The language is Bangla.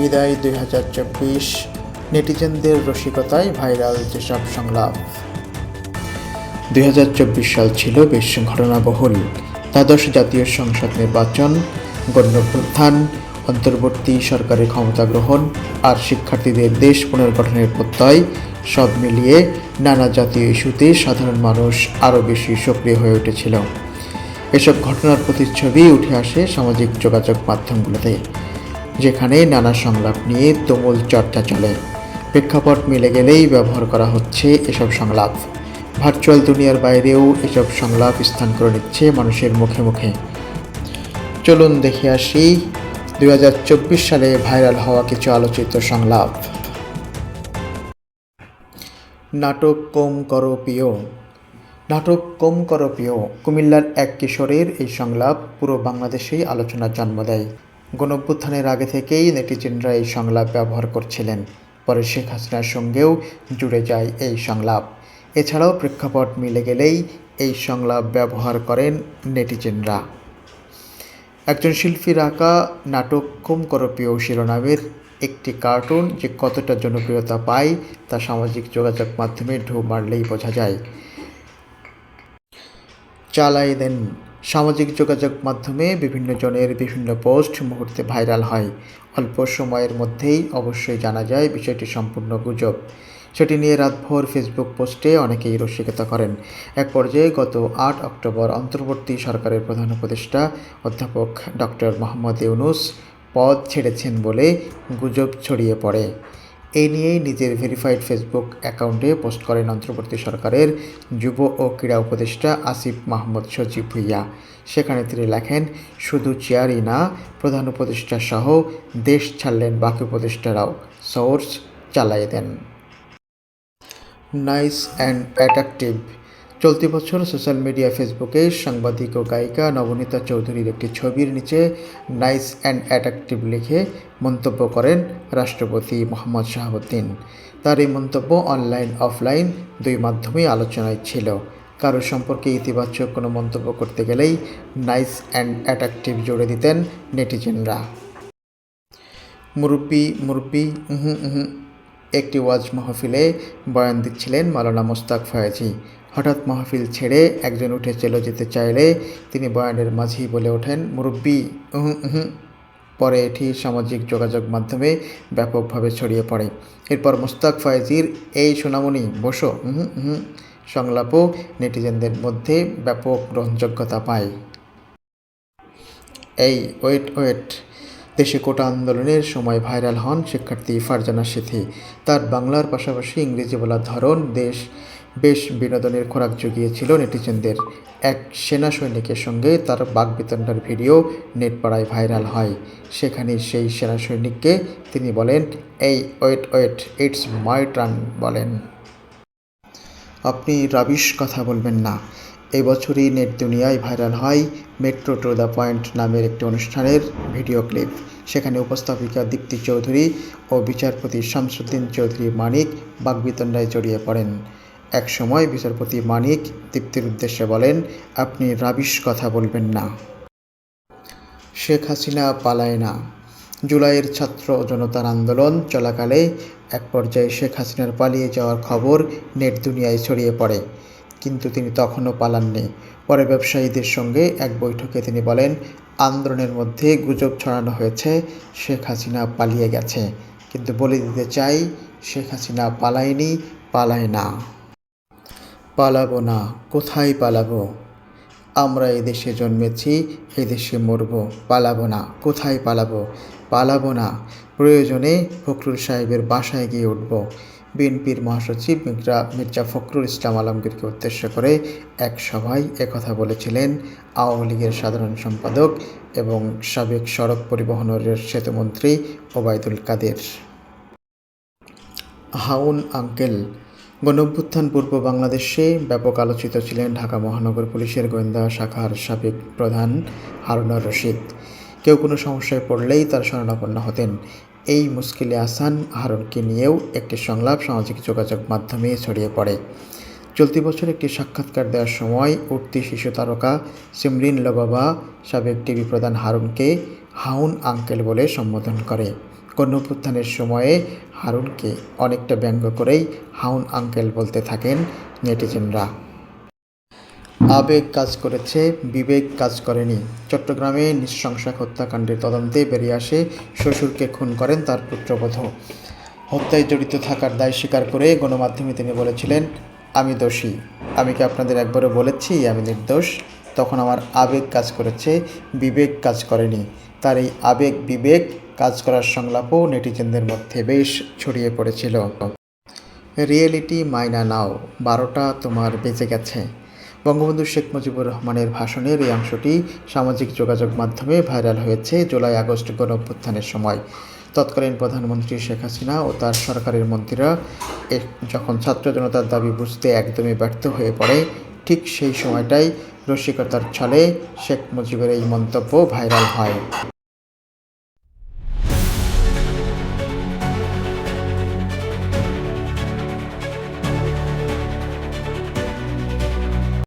বিদায় দুই হাজার চব্বিশ। নেটিজেনদের রসিকতায় ভাইরাল যেসব সংলাপ। দুই হাজার চব্বিশ সাল ছিল বেশ ঘটনাবহুল। দ্বাদশ জাতীয় সংসদ নির্বাচন গণঅভ্যুত্থান অন্তর্বর্তী সরকারের ক্ষমতা গ্রহণ আর শিক্ষার্থীদের দেশ পুনর্গঠনের প্রত্যয়, সব মিলিয়ে নানা জাতীয় ইস্যুতে সাধারণ মানুষ আরও বেশি সক্রিয় হয়ে উঠেছিল। এসব ঘটনার প্রতিচ্ছবি উঠে আসে সামাজিক যোগাযোগ মাধ্যমগুলোতে। যেখানে নানা সংলাপ নিয়ে তুমুল চর্চা চলে। প্রেক্ষাপট মিলে গেলেই ব্যবহার করা হচ্ছে এসব সংলাপ। ভার্চুয়াল দুনিয়ার বাইরেও এসব সংলাপ স্থান করে নিচ্ছে মানুষের মুখে মুখে। চলুন দেখে আসি দুই হাজার চব্বিশ সালে ভাইরাল হওয়া কিছু আলোচিত সংলাপ। নাটক কম করো প্রিয় নাটক কম করো প্রিয় কুমিল্লার এক কিশোরের এই সংলাপ পুরো বাংলাদেশেই আলোচনার জন্ম দেয়। গণঅভ্যুত্থানের আগে থেকেই নেটিজেনরা এই সংলাপ ব্যবহার করছিলেন। পরে শেখ হাসিনার সঙ্গেও জুড়ে যায় এই সংলাপ। এছাড়াও প্রেক্ষাপট মিলে গেলেই এই সংলাপ ব্যবহার করেন নেটিজেনরা। একজন শিল্পীর আঁকা নাটক কম করপ্রিয় শিরোনামের একটি কার্টুন যে কতটা জনপ্রিয়তা পায় তা সামাজিক যোগাযোগ মাধ্যমে ঢু মারলেই বোঝা যায়। চালাই দেন সামাজিক যোগাযোগ মাধ্যমে বিভিন্ন জনের বিভিন্ন পোস্ট মুহূর্তে ভাইরাল হয়। অল্প সময়ের মধ্যেই অবশ্যই জানা যায় বিষয়টি সম্পূর্ণ গুজব। সেটি নিয়ে রাতভর ফেসবুক পোস্টে অনেকেই রসিকতা করেন। এক পর্যায়ে গত আট অক্টোবর অন্তর্বর্তী সরকারের প্রধান উপদেষ্টা অধ্যাপক ডক্টর মোহাম্মদ ইউনুস পদ ছেড়েছেন বলে গুজব ছড়িয়ে পড়ে। এই নিয়েই নিজের ভেরিফাইড ফেসবুক অ্যাকাউন্টে পোস্ট করেন অন্তর্বর্তী সরকারের যুব ও ক্রীড়া উপদেষ্টা আসিফ মাহমুদ সজীব ভুইয়া। সেখানে তিনি লেখেন, শুধু চেয়ারই না, প্রধান উপদেষ্টা সহ দেশ ছাড়লেন বাকি উপদেষ্টারাও। সোর্স চালাই দেন। নাইস অ্যান্ড অ্যাট্রাকটিভ চলতি বছর সোশ্যাল মিডিয়া ফেসবুকে সাংবাদিক ও গায়িকা নবনীতা চৌধুরীর একটি ছবির নিচে নাইস অ্যান্ড অ্যাট্রাকটিভ লিখে মন্তব্য করেন রাষ্ট্রপতি মোহাম্মদ শাহাবুদ্দিন। তার এই মন্তব্য অনলাইন, অফলাইন দুই মাধ্যমেই আলোচনায় ছিল। কারও সম্পর্কে ইতিবাচক কোনো মন্তব্য করতে গেলেই নাইস অ্যান্ড অ্যাট্রাকটিভ জুড়ে দিতেন নেটিজেনরা। মুরব্বি মুরব্বি, উহু উহু, একটি ওয়াজ মাহফিলে বয়ান দিচ্ছিলেন মালানা মোস্তাক ফয়াজি। হঠাৎ মাহফিল ছেড়ে একজন উঠে চলে যেতে চাইলে তিনি বয়ানের মাঝেই বলে ওঠেন, মুরব্বী পরে এটি সামাজিক যোগাযোগ মাধ্যমে ব্যাপকভাবে ছড়িয়ে পড়ে। এরপর মোস্তাক ফয়েজির, এই সোনামণি, বসো, উহু উহু সংলাপও নেটিজেনদের মধ্যে ব্যাপক গ্রহণযোগ্যতা পায়। এই, ওয়েট ওয়েট, দেশে কোটা আন্দোলনের সময় ভাইরাল হন শিক্ষার্থী ফারজানা সিথি তার বাংলার পাশাপাশি ইংরেজি বলার ধরন দেশ বেশ বিনোদনের খোরাক জুগিয়েছিল নেটিজেনদের। এক সেনা সৈনিকের সঙ্গে তার বাগবিতণ্ডার ভিডিও নেট পাড়ায় ভাইরাল হয়। সেখানে সেই সেনা সৈনিককে তিনি বলেন, এই, wait wait, it's my turn, বলেন। আপনি রাবিশ কথা বলবেন না। এই বছরই নেট দুনিয়ায় ভাইরাল হয় মেট্রো টু দ্য পয়েন্ট নামের একটি অনুষ্ঠানের ভিডিও ক্লিপ। সেখানে উপস্থাপিকা দীপ্তি চৌধুরী ও বিচারপতি শামসুদ্দিন চৌধুরী মানিক বাগবিতণ্ডায় জড়িয়ে পড়েন। এক সময় বিচারপতি মানিক তৃপ্তির উদ্দেশ্যে বলেন, আপনি রাবিশ কথা বলবেন না। শেখ হাসিনা পালায় না। জুলাইয়ের ছাত্র জনতার আন্দোলন চলাকালে এক পর্যায়ে শেখ হাসিনার পালিয়ে যাওয়ার খবর নেট দুনিয়ায় ছড়িয়ে পড়ে। কিন্তু তিনি তখনও পালাননি। পরে ব্যবসায়ীদের সঙ্গে এক বৈঠকে তিনি বলেন, আন্দোলনের মধ্যে গুজব ছড়ানো হয়েছে, শেখ হাসিনা পালিয়ে গেছে। কিন্তু বলে দিতে চাই, শেখ হাসিনা পালায়নি, পালায় না। পালাবো না, কোথায় পালাবো? আমরা এই দেশে জন্মেছি, এই দেশে মরব, পালাবো না, কোথায় পালাবো? পালাবো না, প্রয়োজনে ফখরুল সাহেবের বাসায় গিয়ে উঠব। বিএনপির মহাসচিব মির্জা মির্জা ফখরুল ইসলাম আলমগীরকে উদ্দেশ্য করে এক সভায় একথা বলেছিলেন আওয়ামী লীগের সাধারণ সম্পাদক এবং সাবেক সড়ক পরিবহন সেতুমন্ত্রী ওবায়দুল কাদের। হাউন আঙ্কেল গণঅভ্যুত্থান পূর্ব বাংলাদেশে ব্যাপক আলোচিত ছিলেন ঢাকা মহানগর পুলিশের গোয়েন্দা শাখার সাবেক প্রধান হারুনার রশিদ। কেউ কোনো সমস্যায় পড়লেই তার শরণাপন্ন হতেন। এই মুশকিলে আসান হারুনকে নিয়েও একটি সংলাপ সামাজিক যোগাযোগ মাধ্যমে ছড়িয়ে পড়ে। চলতি বছর একটি সাক্ষাৎকার দেওয়ার সময় উঠতি শিশু তারকা সিমরিন লোবাবা সাবেক টিভি প্রধান হারুনকে হাউন আঙ্কেল বলে সম্বোধন করে। গণঅভ্যুত্থানের সময়ে হারুনকে অনেকটা ব্যঙ্গ করেই হাউন আঙ্কেল বলতে থাকেন নেটিজেনরা। আবেগ কাজ করেছে, বিবেক কাজ করেনি। চট্টগ্রামে নৃশংসক হত্যাকাণ্ডের তদন্তে বেরিয়ে আসে শ্বশুরকে খুন করেন তার পুত্রবধ। হত্যায় জড়িত থাকার দায় স্বীকার করে গণমাধ্যমে তিনি বলেছিলেন, আমি দোষী। আমি কি আপনাদের একবারও বলেছি আমি নির্দোষ? তখন আমার আবেগ কাজ করেছে, বিবেক কাজ করেনি। তার এই আবেগ বিবেক কাজ করার সংলাপও নেটিজেনদের মধ্যে বেশ ছড়িয়ে পড়েছিল। রিয়েলিটি মাইনা নাও, বারোটা তোমার বেঁচে গেছে। বঙ্গবন্ধু শেখ মুজিবুর রহমানের ভাষণের এই অংশটি সামাজিক যোগাযোগ মাধ্যমে ভাইরাল হয়েছে জুলাই আগস্ট গণ অভ্যুত্থানের সময়। তৎকালীন প্রধানমন্ত্রী শেখ হাসিনা ও তার সরকারের মন্ত্রীরা যখন ছাত্র জনতার দাবি বুঝতে একদমই ব্যর্থ হয়ে পড়ে, ঠিক সেই সময়টাই রসিকতার ছলে শেখ মুজিবের এই মন্তব্য ভাইরাল হয়।